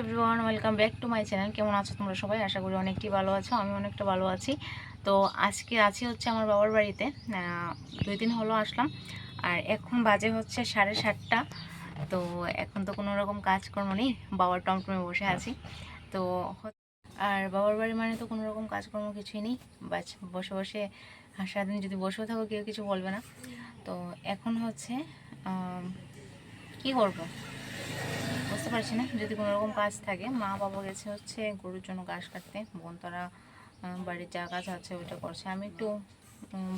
Welcome back to my channel কেমন আছো তোমরা সবাই? আশা করি অনেকটি ভালো আছো আমি অনেকটা ভালো আছি। তো আজকে আছি হচ্ছে আমার বাবার বাড়িতে। দুই দিন হলো আসলাম, আর এখন বাজে হচ্ছে সাড়ে সাতটা। তো এখন তো কোনো রকম কাজকর্ম নেই, বাবার টমটমে বসে আছি। তো আর বাবার বাড়ি মানে তো কোনো রকম কাজকর্ম কিছুই নেই, বাস বসে সারাদিন যদি বসেও থাকো, কেউ কিছু বলবে না। তো এখন হচ্ছে কি করব? বুঝতে পারছি না। যদি কোনো রকম কাজ থাকে, মা বাবা গেছে হচ্ছে, গরুর জন্য ঘাস কাটতে। বোন তারা বাড়ির যা কাজ আছে ওইটা করছে। আমি একটু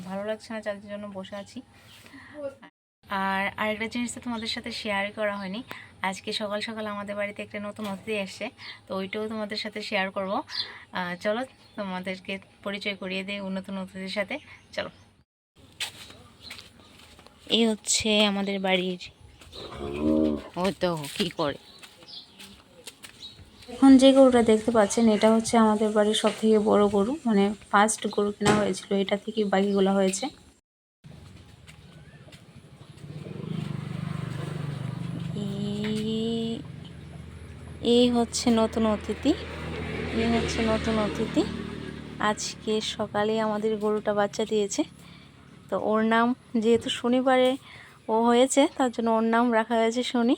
ভালো লাগছে না চাকরির জন্য বসে আছি। আর আরেকটা জিনিস তো তোমাদের সাথে শেয়ারই করা হয়নি। আজকে সকাল সকাল আমাদের বাড়িতে একটা নতুন অতিথি এসছে, তো ওইটাও তোমাদের সাথে শেয়ার করব। চলো, তোমাদেরকে পরিচয় করিয়ে দিই নতুন অতিথির সাথে। চলো। এই হচ্ছে আমাদের বাড়ির ওই করে? এখন যে গরুটা দেখতে পাচ্ছেন, এটা হচ্ছে আমাদের বাড়ির সব থেকে বড় গরু। মানে ফার্স্ট গরু কেনা হয়েছিল, এটা থেকে বাকিগুলো হয়েছে। এই হচ্ছে নতুন অতিথি। এই হচ্ছে নতুন অতিথি। আজকে সকালে আমাদের গরুটা বাচ্চা দিয়েছে। তো ওর নাম যেহেতু শনিবারে ও হয়েছে, তার জন্য ওর নাম রাখা হয়েছে শনি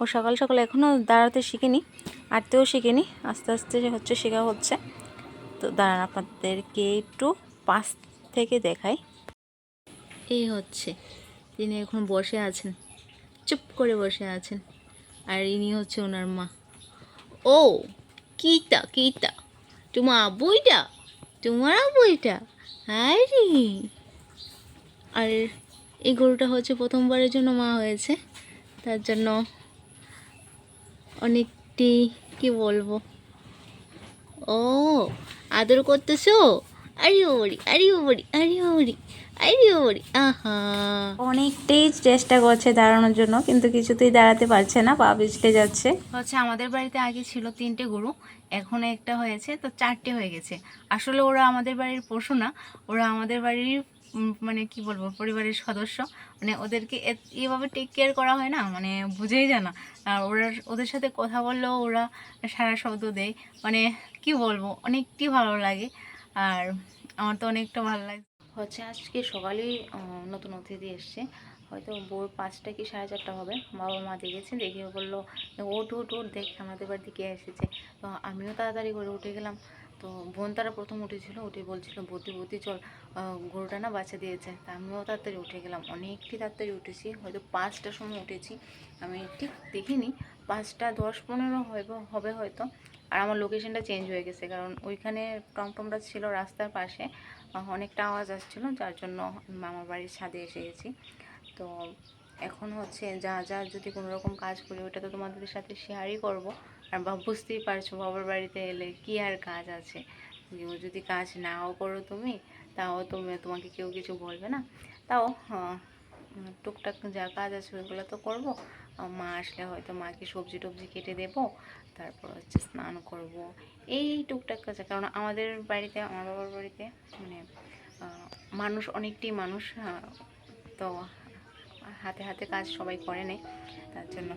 ও সকাল সকাল এখনও দাঁড়াতে শিখেনি, আঁটতেও শিখেনি, আস্তে আস্তে হচ্ছে শেখা হচ্ছে। তো দাঁড়ান, আপনাদেরকে একটু পাশ থেকে দেখাই। এই হচ্ছে, তিনি এখন বসে আছেন, চুপ করে বসে আছেন, আর ইনি হচ্ছে ওনার মা। ও, কিতা কিতা, তোমার বইটা তোমার বইটা হ্যাঁ আর এই গরুটা হচ্ছে প্রথমবারের জন্য মা হয়েছে। তার জন্য অনেকটি কি বলব? ও আদর করতেছো? আরে ওরি আরে ওরি আরে ওরি আরে ওরি আহা। অনেকটাই চেষ্টা করছে দাঁড়ানোর জন্য কিন্তু কিছুতেই দাঁড়াতে পারছে না পা পিছলে যাচ্ছে। হচ্ছে আমাদের বাড়িতে আগে ছিল তিনটে গরু এখন একটা হয়েছে তো চারটে হয়ে গেছে। আসলে ওরা আমাদের বাড়ির পশু না ওরা আমাদের বাড়ির মানে কি বলব, পরিবারের সদস্য মানে ওদেরকে এভাবে টেক কেয়ার করা হয় না মানে বুঝেই যায় না। আর ওরা ওদের সাথে কথা বললেও ওরা সারা শব্দ দেয়। মানে কি বলব, অনেকটি ভালো লাগে। আর আমার তো অনেকটা ভালো লাগে। হচ্ছে আজকে সকালেই নতুন অতিথি এসছে। হয়তো ভোর পাঁচটা কি সাড়ে চারটা হবে। বাবা মা দেখেছে দেখে বলল ওট ওট ওট দেখ আমাদের বাড়িতে কে এসেছে। তো আমিও তাড়াতাড়ি করে উঠে গেলাম। তো বোন তারা প্রথম উঠেছিল, উঠে বলছিল, বতি বতি, চল গরুটা না বাচ্চা দিয়েছে। তা আমিও তাড়াতাড়ি উঠে গেলাম। অনেকটি তাড়াতাড়ি উঠেছি, হয়তো পাঁচটার সময় উঠেছি। আমি ঠিক দেখিনি, পাঁচটা, দশ, পনেরো হবে হয়তো। আর আমার লোকেশনটা চেঞ্জ হয়ে গেছে, কারণ ওইখানে টমটমটা ছিল রাস্তার পাশে অনেকটা আওয়াজ আসছিল, যার জন্য মামার বাড়ির ছাদে এসে গেছি। তো এখন হচ্ছে যা যা যদি কোনো রকম কাজ করি ওটা তো তোমাদের সাথে শেয়ারই করব। আর বুঝতেই পারছ বাবার বাড়িতে এলে কি আর কাজ আছে? যদি কাজ নাও করো তুমি, তাও তুমি তোমাকে কেউ কিছু বলবে না। তাও টুকটাক যা কাজ আছে ওইগুলো তো করব। মা আসলে হয়তো মাকে সবজি টবজি কেটে দেবো, তারপর হচ্ছে স্নান করব। এই টুকটাক কাজ কারণ আমাদের বাড়িতে, আমার বাবার বাড়িতে মানে মানুষ অনেকটি মানুষ তো হাতে হাতে কাজ সবাই করে নেয়, তার জন্য।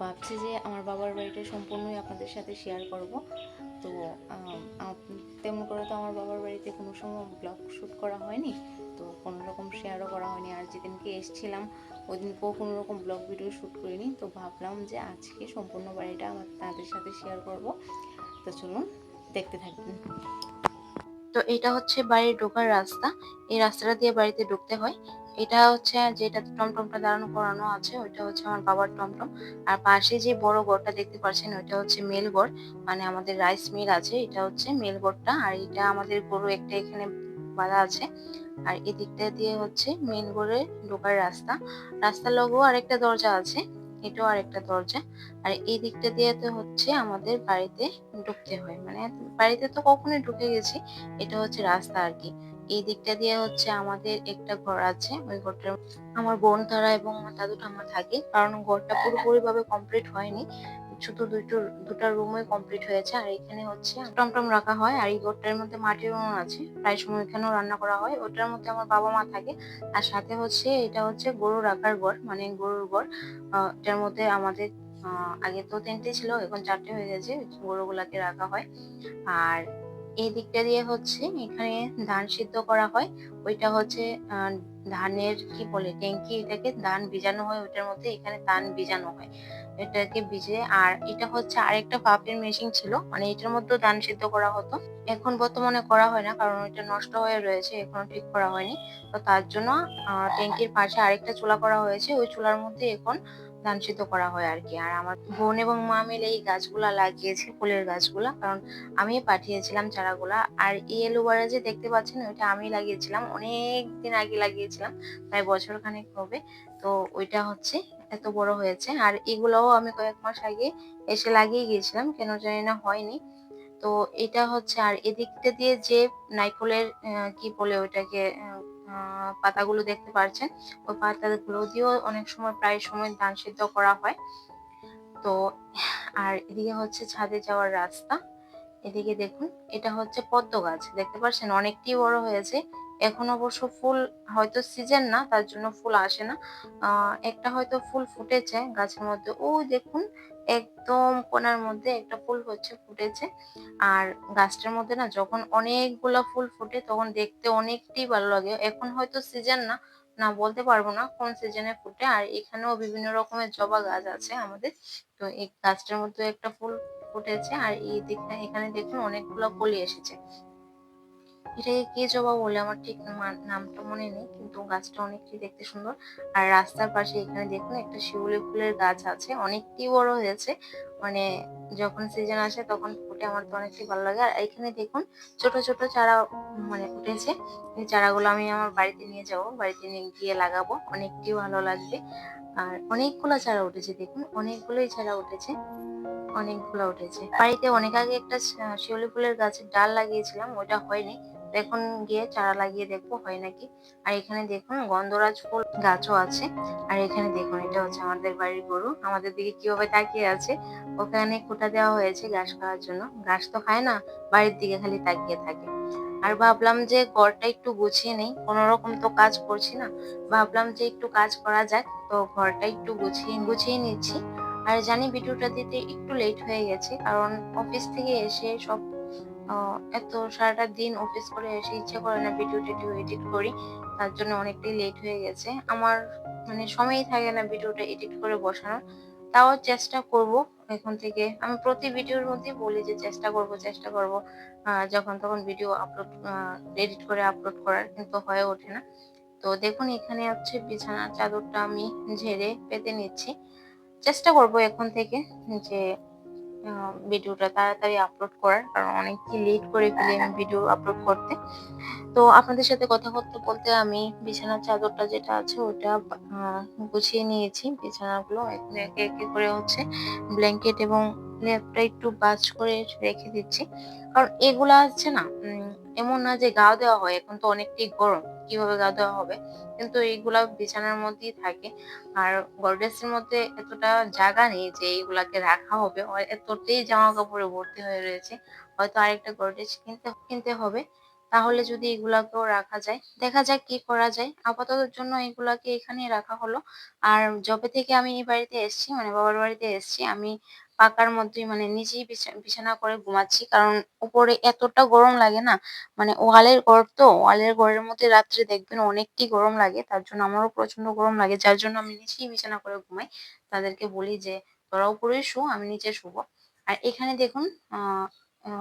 ভাবছি যে আমার বাবার বাড়িটা সম্পূর্ণই আপনাদের সাথে শেয়ার করব। তো তেমন করে তো আমার বাবার বাড়িতে কোনো সময় ব্লগ শ্যুট করা হয়নি। তো কোনো রকম শেয়ারও করা হয়নি। আর যেদিনকে এসছিলাম ওই দিনকেও কোনো রকম ব্লগ ভিডিও শ্যুট করিনি। তো ভাবলাম যে আজকে সম্পূর্ণ বাড়িটা আমার তাদের সাথে শেয়ার করব। তো চলুন, দেখতে থাকবেন তো এটা হচ্ছে বাড়ির ঢোকার রাস্তা। এই রাস্তাটা দিয়ে বাড়িতে ঢুকতে হয়। এটা হচ্ছে যেটা টমটমটা দাঁড়ানো করানো আছে, ওইটা হচ্ছে আমার বাবার টমটম। আর পাশে যে বড় ঘরটা দেখতে পাচ্ছেন, ওইটা হচ্ছে মেল ঘর মানে আমাদের রাইস মিল আছে, এটা হচ্ছে মেল ঘরটা আর এটা আমাদের গরু একটা এখানে বাঁধা আছে। আর এদিকটা দিয়ে হচ্ছে মেন ঘরে ঢোকার রাস্তা। রাস্তার লগেও আরেকটা দরজা আছে। এটাও আরেকটা দরজা। আর এই দিকটা দিয়ে তো হচ্ছে আমাদের বাড়িতে ঢুকতে হয়। মানে বাড়িতে তো কখনোই ঢুকে গেছি, এটা হচ্ছে রাস্তা আর কি। এই দিকটা দিয়ে হচ্ছে আমাদের একটা ঘর আছে, ওই ঘরটা আমার বোন তারা এবং আমার দাদু ঠাম্মা থাকে। কারণ ঘরটা পুরোপুরি ভাবে কমপ্লিট হয়নি। শুধু দুটো, দুটা রুমই কমপ্লিট হয়েছে, আর এখানে হচ্ছে টমটম রাখা হয়, আর এই ঘরটার মধ্যে মাটির উনুন আছে। প্রায় সময় এখানেও রান্না করা হয়। ওটার মধ্যে আমার বাবা মা থাকে। আর সাথে হচ্ছে, এটা হচ্ছে গরু রাখার ঘর মানে গরুর ঘর। এটার মধ্যে আমাদের আগে তো তিনটে ছিল, এখন চারটে হয়ে গেছে, গরুগুলাকে রাখা হয়। আর এই দিকটা দিয়ে হচ্ছে এখানে ধান সিদ্ধ করা হয়। ওইটা হচ্ছে ধানের কি বলে ট্যাঙ্কি এটাকে ধান ভিজানো হয়, ওইটার মধ্যে এখানে ধান ভিজানো হয়। এটাকে ভিজে, আর এটা হচ্ছে আরেকটা পাপের মেশিন ছিল মানে এটার মধ্যে ধান সিদ্ধ করা হতো। এখন বর্তমানে করা হয় না, কারণ এটা নষ্ট হয়ে রয়েছে, এখনও ঠিক করা হয়নি। তো তার জন্য ট্যাঙ্কির পাশে আরেকটা চুলা করা হয়েছে, ওই চুলার মধ্যে এখন সিদ্ধ করা হয় আর কি আর আমার বোন এবং মা মিলে এই গাছগুলা লাগিয়েছে, ফুলের গাছগুলা। কারণ আমি পাঠিয়েছিলাম চারাগুলা। আর এই এলোভেরা যে দেখতে পাচ্ছেন, ওইটা আমি লাগিয়েছিলাম। অনেক দিন আগে লাগিয়েছিলাম, প্রায় বছর খানেক হবে। তো ওইটা হচ্ছে, এত বড় হয়েছে। আর এগুলোও আমি কয়েক মাস আগে এসে লাগিয়ে গিয়েছিলাম, কেন জানি না হয়নি। তো এটা হচ্ছে, আর এদিকটা দিয়ে যে নাইকলের কি বলে ওইটাকে পাতাগুলো দেখতে পাচ্ছেন ওই পাতাগুলো দিয়েও অনেক সময় প্রায় সময় ধান সিদ্ধ করা হয়। তো, আর এদিকে হচ্ছে ছাদে যাওয়ার রাস্তা। এদিকে দেখুন, এটা হচ্ছে পদ্ম গাছ। দেখতে পাচ্ছেন অনেকটাই বড় হয়েছে। এখন অবশ্য ফুল হয়তো সিজন না, তার জন্য ফুল আসে না। একটা হয়তো ফুল ফুটেছে গাছের মধ্যে। ও দেখুন একদম কোনার মধ্যে একটা ফুল হচ্ছে, ফুটেছে। আর গাছটার মধ্যে না যখন অনেকগুলা ফুল ফুটে তখন দেখতে অনেকটাই ভালো লাগে। এখন হয়তো সিজন না না বলতে পারব না কোন সিজনে ফুটে। আর এখানেও বিভিন্ন রকমের জবা গাছ আছে আমাদের। তো এই গাছটার মধ্যে একটা ফুল ফুটেছে। আর এই দিকটা এখানে দেখুন অনেকগুলো কলি এসেছে। এটাকে কে জবা বলে আমার ঠিক নামটা মনে নেই, কিন্তু গাছটা অনেকটি দেখতে সুন্দর। আর রাস্তার পাশে এখানে দেখুন একটা শিউলি ফুলের গাছ আছে অনেকটি বড় হয়েছে। মানে যখন সিজন আসে তখন ফুটে, আমার তো অনেকটি ভালো লাগে। আর এখানে দেখুন ছোট ছোট চারা মানে উঠেছে। এই চারাগুলো আমি আমার বাড়িতে নিয়ে যাব, বাড়িতে নিয়ে গিয়ে লাগাবো। অনেকটি ভালো লাগবে। আর অনেকগুলো চারা উঠেছে, দেখুন অনেকগুলোই চারা উঠেছে, অনেকগুলো উঠেছে। বাড়িতে অনেক আগে একটা শিউলি ফুলের গাছের ডাল লাগিয়েছিলাম ওটা হয়নি। এখন গিয়ে চারা লাগিয়ে দেখব, হয় নাকি? আর এখানে দেখুন, গন্ধরাজ ফুল গাছও আছে। আর এখানে দেখুন, এটা হচ্ছে আমাদের বাড়ির গরু। আমাদের দিকে কীভাবে তাকিয়ে আছে? ওখানে খোটা দেওয়া হয়েছে ঘাস খাওয়ার জন্য। ঘাস তো খায় না, বাড়ির দিকে খালি তাকিয়ে থাকে। আর ভাবলাম যে ঘরটা একটু গুছিয়ে নেই কোনো রকম তো কাজ করছি না। ভাবলাম যে একটু কাজ করা যাক, তো ঘরটা একটু গুছিয়ে গুছিয়ে নিচ্ছি। আর জানি ভিডিওটা দিতে একটু লেট হয়ে গেছে, কারণ অফিস থেকে এসে সব এত সারাটা দিন অফিস করে এসে ইচ্ছে করে না ভিডিও টিডিও এডিট করি, তার জন্য অনেকটাই লেট হয়ে গেছে। আমার মানে সময়ই থাকে না ভিডিওটা এডিট করে বসানোর, তাও চেষ্টা করব এখন থেকে। আমি প্রতি ভিডিওর মধ্যে বলি যে চেষ্টা করব চেষ্টা করব যখন তখন ভিডিও আপলোড এডিট করে আপলোড করার, কিন্তু হয়ে ওঠে না। তো দেখুন, এখানে হচ্ছে বিছানার চাদরটা আমি ঝেড়ে পেতে নিচ্ছি। চেষ্টা করব এখন থেকে যে ভিডিওটা তাড়াতাড়ি আপলোড করার, কারণ অনেক লেট করে ফেলি আমি ভিডিও আপলোড করতে। তো আপনাদের সাথে কথা করতে বলতে আমি বিছানার চাদরটা যেটা আছে ওটা গুছিয়ে নিয়েছি। বিছানাগুলো একে একে করে হচ্ছে ব্ল্যাঙ্কেট এবং ল্যাপটা একটু বাজ করে রেখে দিচ্ছি। কারণ এগুলা হচ্ছে না এমন না যে গা দেওয়া হয়, এখন তো অনেকটাই গরম, কীভাবে গা দেওয়া হবে? কিন্তু এইগুলা বিছানার মধ্যেই থাকে। আর গডরেজের মধ্যে এতটা জায়গা নেই যে এইগুলাকে রাখা হবে। এতটাই জামা কাপড়ে ভর্তি হয়ে রয়েছে। হয়তো আরেকটা গডরেজ কিনতে কিনতে হবে। তাহলে যদি এগুলাকেও রাখা যায়, দেখা যাক কি করা যায়। আপাতত জন্য এগুলাকে এখানে রাখা হলো। আর যবে থেকে আমি এই বাড়িতে এসেছি মানে বাবার বাড়িতে এসেছি, আমি পাকার মধ্যেই মানে নিজেই বিছা- বিছানা করে ঘুমাচ্ছি। কারণ উপরে এতটা গরম লাগে না মানে ওয়ালের ঘর তো, ওয়ালের ঘরের মধ্যে রাত্রে দেখবেন অনেকটি গরম লাগে, তার জন্য আমারও প্রচণ্ড গরম লাগে। যার জন্য আমি নিচেই বিছানা করে ঘুমাই। তাদেরকে বলি যে, তোরা উপরে শু, আমি নিচে শুবো। আর এখানে দেখুন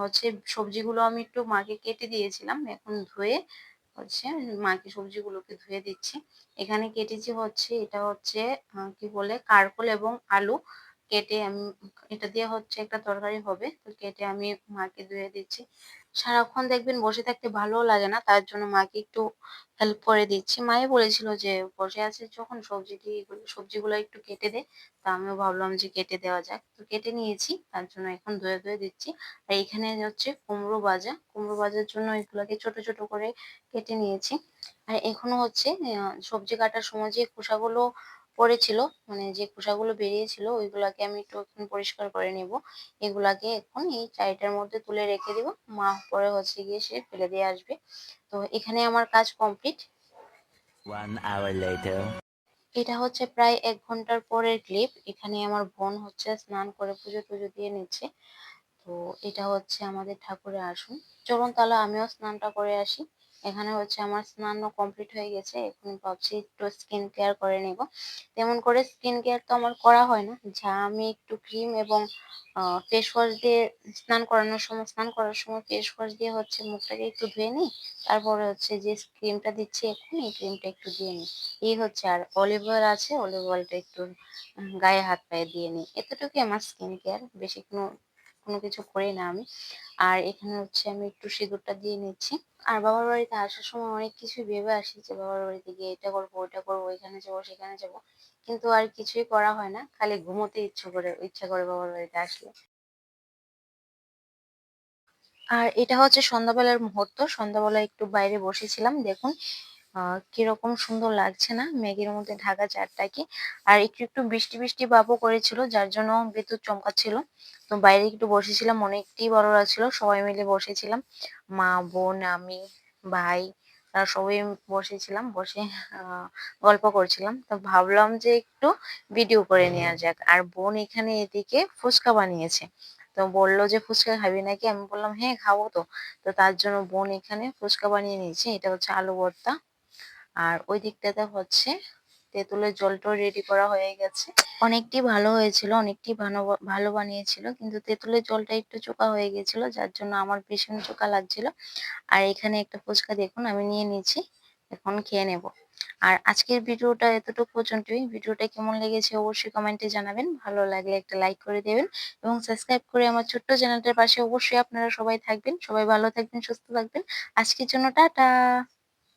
হচ্ছে সবজিগুলো আমি একটু মাকে কেটে দিয়েছিলাম। এখন ধুয়ে হচ্ছে মাকে সবজিগুলোকে ধুয়ে দিচ্ছি। এখানে কেটেছি হচ্ছে, এটা হচ্ছে কি বলে, কারকোল এবং আলু। কেটে আমি, এটা দিয়ে হচ্ছে একটা তরকারি হবে, তো কেটে আমি মাকে ধুয়ে দিচ্ছি। সারাক্ষণ দেখবেন বসে থাকতে ভালোও লাগে না, তার জন্য মাকে একটু হেল্প করে দিচ্ছি। মাই বলেছিল যে, বসে আছে যখন, সবজিটি সবজিগুলো একটু কেটে দে। তা আমিও ভাবলাম যে, কেটে দেওয়া যাক। তো কেটে নিয়েছি, তার জন্য এখন ধুয়ে ধুয়ে দিচ্ছি। আর এখানে হচ্ছে কুমড়ো ভাজা, কুমড়ো ভাজার জন্য এগুলোকে ছোট ছোট করে কেটে নিয়েছি। আর এখনও হচ্ছে সবজি কাটার সময় যে খোসাগুলো পড়েছিল মানে যে খোসাগুলো বেরিয়েছিল ওইগুলাকে আমি একটু এখন পরিষ্কার করে নেব। এগুলাকে এখন এই চাইটার মধ্যে তুলে রেখে দিব। মা পরে হচ্ছে গিয়ে সে ফেলে দিয়ে আসবে। তো এখানে আমার কাজ কমপ্লিট। এটা হচ্ছে প্রায় এক ঘণ্টার পরের ক্লিপ এখানে আমার বোন হচ্ছে স্নান করে পুজো টুজো দিয়ে নিচ্ছে। তো এটা হচ্ছে আমাদের ঠাকুরের আসন। চলুন তাহলে আমিও স্নানটা করে আসি। এখানে হচ্ছে আমার স্নানও কমপ্লিট হয়ে গেছে, এখন ভাবছি একটু স্কিন কেয়ার করে নেব। তেমন করে স্কিন কেয়ার তো আমার করা হয় না, যা আমি একটু ক্রিম এবং ফেস ওয়াশ দিয়ে স্নান করানোর সময়, স্নান করার সময় ফেস ওয়াশ দিয়ে হচ্ছে মুখটাকে একটু ধুয়ে নিই, তারপরে হচ্ছে যে ক্রিমটা দিচ্ছি এখন, এই ক্রিমটা একটু দিয়ে নিই। এই হচ্ছে আর অলিভ অয়েল আছে অলিভ অয়েলটা একটু গায়ে হাত পায়ে দিয়ে নিই। এতটুকুই আমার স্কিন কেয়ার বেশি কোনো কোনো কিছু করি না আমি। আর এখানে হচ্ছে আমি একটু সিঁদুরটা দিয়ে নিচ্ছি। আর বাবার বাড়িতে আসার সময় অনেক কিছুই ভেবে আসি যে বাবার বাড়িতে গিয়ে এটা করব ওটা করব, এখানে যাব, সেখানে যাব। কিন্তু আর কিছুই করা হয় না। খালি ঘুমোতে ইচ্ছে করে, ইচ্ছা করে বাবার বাড়িতে আসলে। আর এটা হচ্ছে সন্ধ্যাবেলার মুহূর্ত। সন্ধ্যাবেলা একটু বাইরে বসেছিলাম, দেখুন। কীরকম সুন্দর লাগছে না? মেঘের মধ্যে ঢাকা চারটাকে আর একটু একটু বৃষ্টি বৃষ্টি ভাবও করেছিল, যার জন্য বিদ্যুৎ চমকাচ্ছিল। তো বাইরে একটু বসেছিলাম অনেকটাই বড় লাগছিল সবাই মিলে বসেছিলাম। মা, বোন, আমি, ভাই সবাই বসেছিলাম, বসে গল্প করছিলাম। তো ভাবলাম যে একটু ভিডিও করে নেওয়া যাক। আর বোন এখানে এদিকে ফুচকা বানিয়েছে। তো বলল যে, ফুচকা খাবি নাকি? আমি বললাম হ্যাঁ খাব তো। তো তার জন্য বোন এখানে ফুচকা বানিয়ে নিয়েছে। এটা হচ্ছে আলু ভর্তা। আর ওই দিকটাতে হচ্ছে তেঁতুলের জলটাও রেডি করা হয়ে গেছে। অনেকটি ভালো হয়েছিল, অনেকটি ভালো ভালো বানিয়েছিল, কিন্তু তেঁতুলের জলটা একটু চোকা হয়ে গেছিল, যার জন্য আমার ভীষণ চোকা লাগছিল। আর এখানে একটা ফুচকা দেখুন, আমি নিয়ে নিয়েছি এখন খেয়ে নেব। আর আজকের ভিডিওটা এতটুকু পর্যন্তই। ভিডিওটা কেমন লেগেছে অবশ্যই কমেন্টে জানাবেন। ভালো লাগলে একটা লাইক করে দেবেন এবং সাবস্ক্রাইব করে আমার ছোট্ট চ্যানেলটার পাশে অবশ্যই আপনারা সবাই থাকবেন। সবাই ভালো থাকবেন, সুস্থ থাকবেন। আজকের জন্য টাটা!